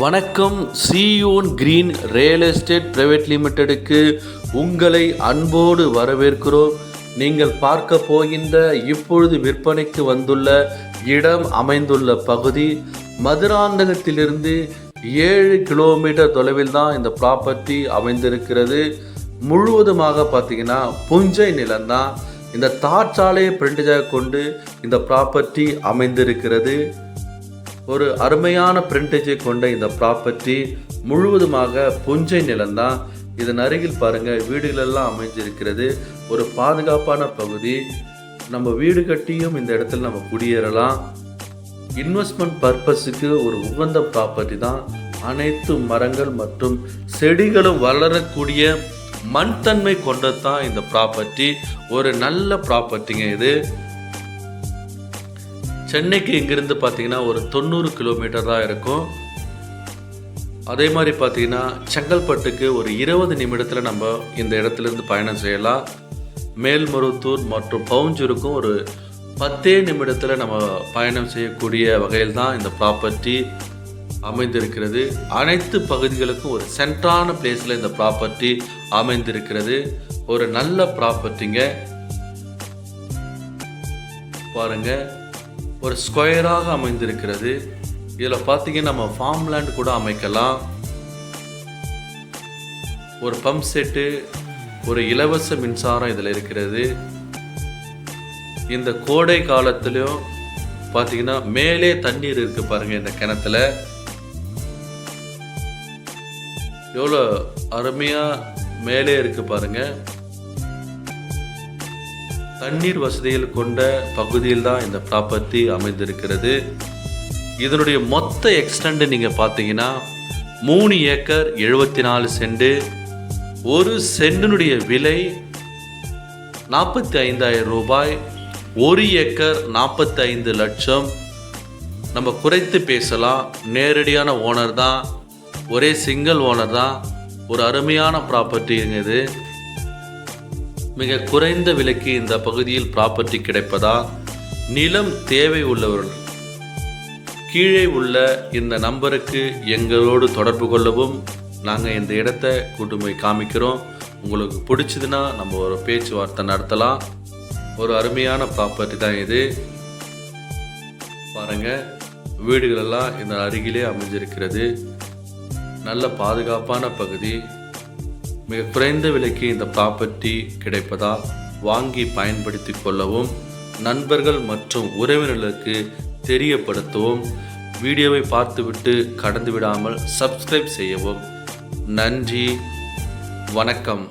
வணக்கம் Zion Green Real Estate Private லிமிடெடுக்கு உங்களை அன்போடு வரவேற்கிறோம். நீங்கள் பார்க்க போகின்ற இப்பொழுது விற்பனைக்கு வந்துள்ள இடம் அமைந்துள்ள பகுதி மதுராந்தகத்திலிருந்து ஏழு கிலோமீட்டர் தொலைவில் தான் இந்த ப்ராப்பர்ட்டி அமைந்திருக்கிறது. முழுவதுமாக பார்த்தீங்கன்னா புஞ்சை நிலம்தான். இந்த தார்ச்சாலையை பிரிண்டஜாக கொண்டு இந்த ப்ராப்பர்ட்டி அமைந்திருக்கிறது. ஒரு அருமையான பிரிண்டேஜை கொண்ட இந்த ப்ராப்பர்ட்டி முழுவதுமாக புஞ்சை நிலம்தான். இதன் அருகில் பாருங்கள் வீடுகளெல்லாம் அமைஞ்சிருக்கிறது. ஒரு பாதுகாப்பான பகுதி. நம்ம வீடு கட்டியும் இந்த இடத்துல நம்ம குடியேறலாம். இன்வெஸ்ட்மெண்ட் பர்பஸுக்கு ஒரு உகந்த ப்ராப்பர்ட்டி தான். அனைத்து மரங்கள் மற்றும் செடிகளும் வளரக்கூடிய மண் தன்மை கொண்டது தான் இந்த ப்ராப்பர்ட்டி ஒரு நல்ல ப்ராப்பர்ட்டிங்க இது. சென்னைக்கு இங்கேருந்து பார்த்தீங்கன்னா ஒரு தொண்ணூறு கிலோமீட்டர் தான் இருக்கும். அதே மாதிரி பார்த்தீங்கன்னா செங்கல்பட்டுக்கு ஒரு இருபது நிமிடத்தில் நம்ம இந்த இடத்துலேருந்து பயணம் செய்யலாம். மேல்மருத்தூர் மற்றும் பவுஞ்சூருக்கும் ஒரு பத்தே நிமிடத்தில் நம்ம பயணம் செய்யக்கூடிய வகையில் தான் இந்த ப்ராப்பர்ட்டி அமைந்திருக்கிறது. அனைத்து பகுதிகளுக்கும் ஒரு சென்ட்ரான பிளேஸில் இந்த ப்ராப்பர்ட்டி அமைந்திருக்கிறது. ஒரு நல்ல ப்ராப்பர்ட்டிங்க பாருங்கள் ஒரு ஸ்கொயராக அமைந்திருக்கிறது. இதில் பார்த்தீங்கன்னா நம்ம ஃபார்ம் லேண்ட் கூட அமைக்கலாம். ஒரு பம்ப் செட்டு ஒரு இலவச மின்சாரம் இதில் இருக்கிறது. இந்த கோடை காலத்துலேயும் பார்த்தீங்கன்னா மேலே தண்ணீர் இருக்கு பாருங்கள் இந்த கிணத்துல. எவ்வளோ அருமையாக மேலே இருக்கு பாருங்கள் தண்ணீர் வசதிகள் கொண்ட பகுதியில் தான் இந்த ப்ராப்பர்ட்டி அமைந்திருக்கிறது. இதனுடைய மொத்த எக்ஸ்டெண்ட் நீங்கள் பார்த்தீங்கன்னா மூணு ஏக்கர் எழுபத்தி நாலு சென்ட். ஒரு சென்டினுடைய விலை நாற்பத்தி ஐந்தாயிரம் ரூபாய். ஒரு ஏக்கர் நாற்பத்தி ஐந்து லட்சம். நம்ம குறைத்து பேசலாம். நேரடியான ஓனர் தான். ஒரே சிங்கிள் ஓனர் தான். ஒரு அருமையான ப்ராப்பர்ட்டிங்க இது. மிக குறைந்த விலைக்கு இந்த பகுதியில் ப்ராப்பர்ட்டி கிடைப்பதால் நிலம் தேவை உள்ளவர்கள். கீழே உள்ள இந்த நம்பருக்கு எங்களோடு தொடர்பு கொள்ளவும். நாங்கள் இந்த இடத்த கூட்டு போய் காமிக்கிறோம். உங்களுக்கு பிடிச்சதுன்னா நம்ம ஒரு பேச்சுவார்த்தை நடத்தலாம். ஒரு அருமையான ப்ராப்பர்ட்டி தான் இது. பாருங்கள் வீடுகளெல்லாம் இந்த அருகிலே அமைஞ்சிருக்கிறது. நல்ல பாதுகாப்பான பகுதி. மிக குறைந்த விலைக்கு இந்த ப்ராப்பர்ட்டி கிடைப்பதால் வாங்கி பயன்படுத்தி கொள்ளவும் நண்பர்கள் மற்றும் உறவினர்களுக்கு தெரியப்படுத்தவும் வீடியோவை பார்த்துவிட்டு கடந்து விடாமல் சப்ஸ்கிரைப் செய்யவும். நன்றி வணக்கம்.